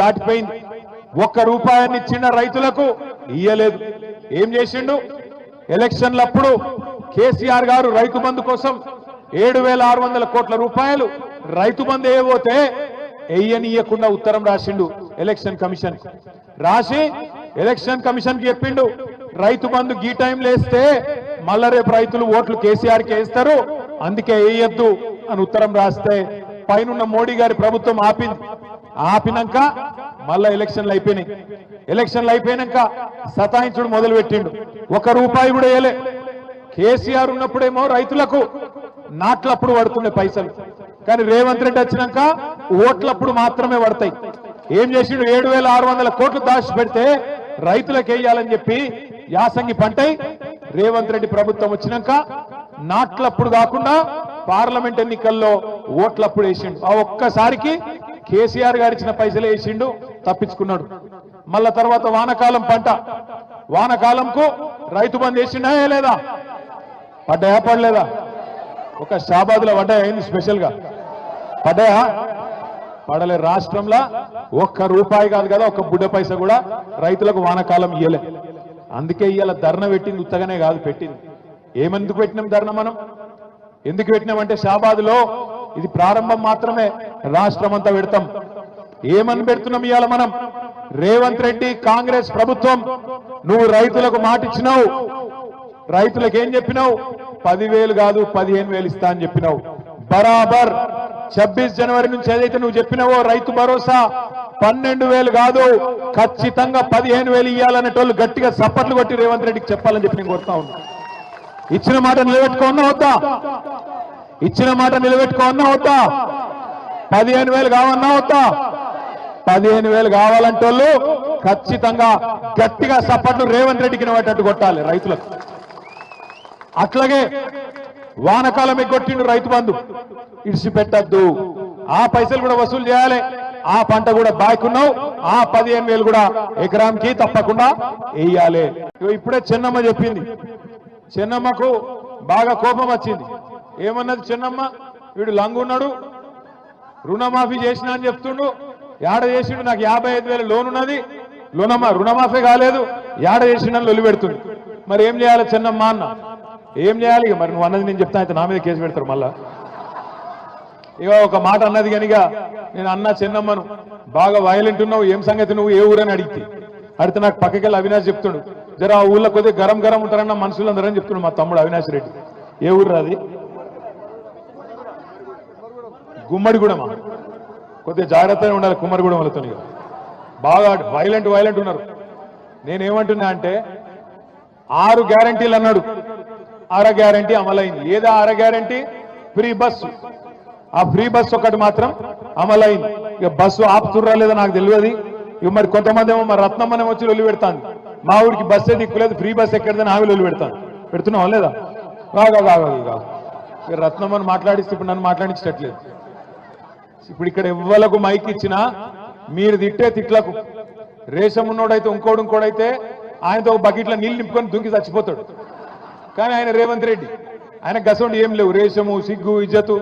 దాటిపోయింది. ఒక్క రూపాయిని ఇచ్చిన రైతులకు ఇయ్యలేదు. ఏం చేసిండు? ఎలక్షన్లప్పుడు కేసీఆర్ గారు రైతు బంధు కోసం ఏడు వేల ఆరు వందల కోట్ల రూపాయలు రైతు బంధు ఏవోతే ఎయ్యనియకుండా ఉత్తరం రాసిండు ఎలక్షన్ కమిషన్. రాసి ఎలక్షన్ కమిషన్కి చెప్పిండు రైతు బంధు గీ టైం లేస్తే మళ్ళా రేపు రైతులు ఓట్లు కేసీఆర్కి వేస్తారు అందుకే వేయొద్దు అని ఉత్తరం రాస్తే పైనున్న మోడీ గారి ప్రభుత్వం ఆపింది. ఆపినాక మళ్ళా ఎలక్షన్లు అయిపోయినాయి. ఎలక్షన్లు అయిపోయినాక సతాయించుడు మొదలు పెట్టిండు ఒక రూపాయి కూడా వేయలే. కేసీఆర్ ఉన్నప్పుడేమో రైతులకు నాట్లప్పుడు పడుతుండే పైసలు. కానీ రేవంత్ రెడ్డి వచ్చినాక ఓట్లప్పుడు మాత్రమే పడతాయి. ఏం చేసిండు? ఏడు వేల ఆరు వందల కోట్లు దాచి పెడితే రైతులకు వేయాలని చెప్పి యాసంగి పంటై రేవంత్ రెడ్డి ప్రభుత్వం వచ్చినాక నాట్లప్పుడు కాకుండా పార్లమెంట్ ఎన్నికల్లో ఓట్లప్పుడు వేసిండు. ఆ ఒక్కసారికి కేసీఆర్ గారు ఇచ్చిన పైసలు వేసిండు తప్పించుకున్నాడు. మళ్ళా తర్వాత వానకాలం పంట. వానకాలంకు రైతు బంద్ వేసిండా లేదా? పడ్డాయా పడలేదా? ఒక షాబాద్లో పడ్డాయా ఏంది స్పెషల్గా పడ్డాయా? పడలే. రాష్ట్రంలో ఒక్క రూపాయి కాదు కదా ఒక్క బుడ్డ పైస కూడా రైతులకు వానకాలం ఇయ్యలే. అందుకే ఇవాళ ధర్న పెట్టింది ఉత్తగానే కాదు పెట్టింది. ఏమెందుకు పెట్టినాం ధర్న మనం? ఎందుకు పెట్టినామంటే షాబాద్లో ఇది ప్రారంభం మాత్రమే రాష్ట్రం అంతా పెడతాం. ఏమని పెడుతున్నాం ఇవాళ మనం? రేవంత్ రెడ్డి కాంగ్రెస్ ప్రభుత్వం నువ్వు రైతులకు మాట ఇచ్చినావు రైతులకు ఏం చెప్పినావు? పదివేలు కాదు పదిహేను వేలు ఇస్తా అని చెప్పినావు. బరాబర్. ఛబ్బీస్ జనవరి నుంచి ఏదైతే నువ్వు చెప్పినావో రైతు భరోసా పన్నెండు వేలు కాదు ఖచ్చితంగా పదిహేను వేలు ఇవ్వాలనేటోళ్ళు గట్టిగా సప్పట్లు కొట్టి రేవంత్ రెడ్డికి చెప్పాలని చెప్పి నేను కోరుతా ఉన్నా. ఇచ్చిన మాట నిలబెట్టుకోన్నా వద్దా? ఇచ్చిన మాట నిలబెట్టుకోవన్నా వద్దా పదిహేను వేలు కావన్నా వద్దా పదిహేను వేలు కావాలంటోళ్ళు ఖచ్చితంగా గట్టిగా సప్పట్లు రేవంత్ రెడ్డికి నిలబెట్టట్టు కొట్టాలి రైతులకు. అట్లాగే వానకాలం ఎగ్గొట్టిండు రైతు బంధు. ఇడిచిపెట్టద్దు. ఆ పైసలు కూడా వసూలు చేయాలి. ఆ పంట కూడా బాయ్కున్నావు. ఆ పదిహేను వేలు కూడా ఎకరాంకి తప్పకుండా వేయాలి. ఇప్పుడే చిన్నమ్మ చెప్పింది. చిన్నమ్మకు బాగా కోపం వచ్చింది. ఏమన్నది చిన్నమ్మ? వీడు లంగున్నాడు. రుణమాఫీ చేసిన అని చెప్తుండు. యాడ చేసిండు? నాకు యాభై ఐదు వేల లోన్ ఉన్నది. లోనమ్మ రుణమాఫీ కాలేదు. యాడ చేసిండని లొలి పెడుతుంది. మరి ఏం చేయాలి చిన్నమ్మ అన్న? ఏం చేయాలి? ఇక మరి నువ్వు అన్నది నేను చెప్తా అయితే నా మీద కేసు పెడతారు మళ్ళా. ఇక ఒక మాట అన్నది కనుక నేను అన్న చిన్నమ్మను బాగా వయలెంట్ ఉన్నావు. ఏం సంగతి నువ్వు? ఏ ఊరని అడిగితే. అడిగితే నాకు పక్కకి వెళ్ళి అవినాష్ చెప్తుండు. జర ఆ ఊళ్ళో కొద్దిగా గరం గరం ఉంటారన్న మనుషులు అందరని చెప్తున్నాడు మా తమ్ముడు అవినాష్ రెడ్డి. ఏ ఊరు అది గుమ్మడిగూడమా? కొద్దిగా జాగ్రత్తగా ఉండాలి కుమ్మడిగూడెం వాళ్ళతో బాగా వైలెంట్ వైలెంట్ ఉన్నారు. నేనేమంటున్నా అంటే ఆరు గ్యారంటీలు అన్నాడు. అర గ్యారంటీ అమలైంది. ఏదా అర గ్యారంటీ ఫ్రీ బస్సు ఆ ఫ్రీ బస్సు ఒకటి మాత్రం అమలైంది. ఇక బస్సు ఆపుతుర్రా లేదో నాకు తెలియదు. ఇక మరి కొంతమంది ఏమో మరి రత్నమ్మనే వచ్చి లొల్లి పెడతాను మా ఊరికి బస్సే దిక్కులేదు ఫ్రీ బస్ ఎక్కడదని ఆమె లొల్లి పెడతాను పెడుతున్నావా లేదా? కాగా కాగా కాగా ఇక రత్నమ్మని మాట్లాడిస్తే ఇప్పుడు నన్ను మాట్లాడించట్లేదు ఇప్పుడు ఇక్కడ ఎవ్వలకు మైక్ ఇచ్చినా మీరు తిట్టే తిట్లకు. రేషం ఉన్నోడైతే ఇంకోడు ఇంకోడైతే ఆయనతో ఒక బకెట్లో నీళ్ళు నింపుకొని దుంకి చచ్చిపోతాడు. కానీ ఆయన రేవంత్ రెడ్డి ఆయన గసండి ఏం లేవు. రేషము సిగ్గు ఇజ్జతు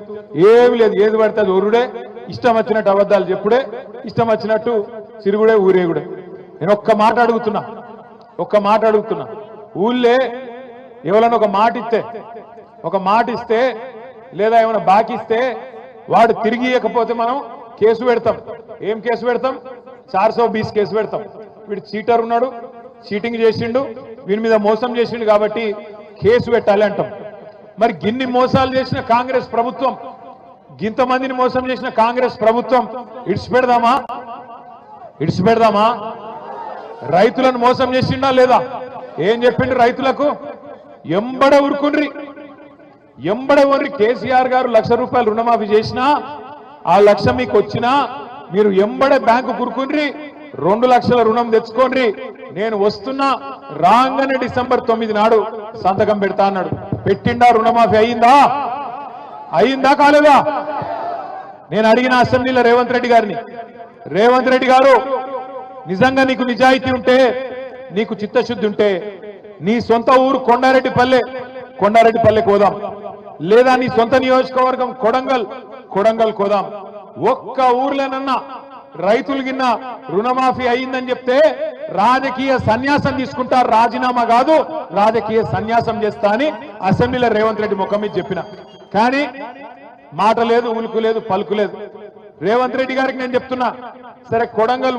ఏమి లేదు. ఏది పడితే అది ఒరుడే. ఇష్టం వచ్చినట్టు అబద్ధాలు చెప్పుడే. ఇష్టం వచ్చినట్టు సిరుగుడే ఊరేగుడే. నేను ఒక్క మాట అడుగుతున్నా. ఒక్క మాట అడుగుతున్నా. ఊళ్ళే ఎవరైనా ఒక మాట ఇస్తే ఒక మాట ఇస్తే లేదా ఏమైనా బాకిస్తే ఇస్తే వాడు తిరిగి ఇవ్వకపోతే మనం కేసు పెడతాం. ఏం కేసు పెడతాం? చార్ సో బీస్ కేసు పెడతాం. వీడు చీటర్ ఉన్నాడు చీటింగ్ చేసిండు వీని మీద మోసం చేసిండు కాబట్టి కేసు పెట్టాలి అంటాం. మరి గిన్ని మోసాలు చేసిన కాంగ్రెస్ ప్రభుత్వం గింతమందిని మోసం చేసిన కాంగ్రెస్ ప్రభుత్వం ఇడిచిపెడదామా ఇడిచిపెడదామా రైతులను మోసం చేసిండా లేదా? ఏం చెప్పిండు రైతులకు? ఎంబడ ఉరుకుండ్రి. ఎంబడ ఊరి కేసీఆర్ గారు లక్ష రూపాయలు రుణమాఫీ చేసినా ఆ లక్ష మీకు వచ్చినా మీరు ఎంబడ బ్యాంకు కురుకుండ్రి రెండు లక్షల రుణం తెచ్చుకోండి నేను వస్తున్నా రాగానే డిసెంబర్ తొమ్మిది నాడు సంతకం పెడతా అన్నాడు. పెట్టిండా రుణమాఫీ అయిందా? అయిందా కాలేదా? నేను అడిగిన అసెంబ్లీలో రేవంత్ రెడ్డి గారిని రేవంత్ రెడ్డి గారు నిజంగా నీకు నిజాయితీ ఉంటే నీకు చిత్తశుద్ధి ఉంటే నీ సొంత ఊరు కొండారెడ్డిపల్లె కొండారెడ్డిపల్లె కోదాం లేదా నీ సొంత నియోజకవర్గం కొడంగల్ కొడంగల్ కోదాం. ఒక్క ఊర్లోనన్నా రైతులు గిన్న రుణమాఫీ అయిందని చెప్తే రాజకీయ సన్యాసం తీసుకుంటారు రాజీనామా కాదు రాజకీయ సన్యాసం చేస్తా అని అసెంబ్లీలో రేవంత్ రెడ్డి ముఖం మీద చెప్పిన. కానీ మాట లేదు ఉలుకు లేదు పలుకు లేదు. రేవంత్ రెడ్డి గారికి నేను చెప్తున్నా సరే కొడంగల్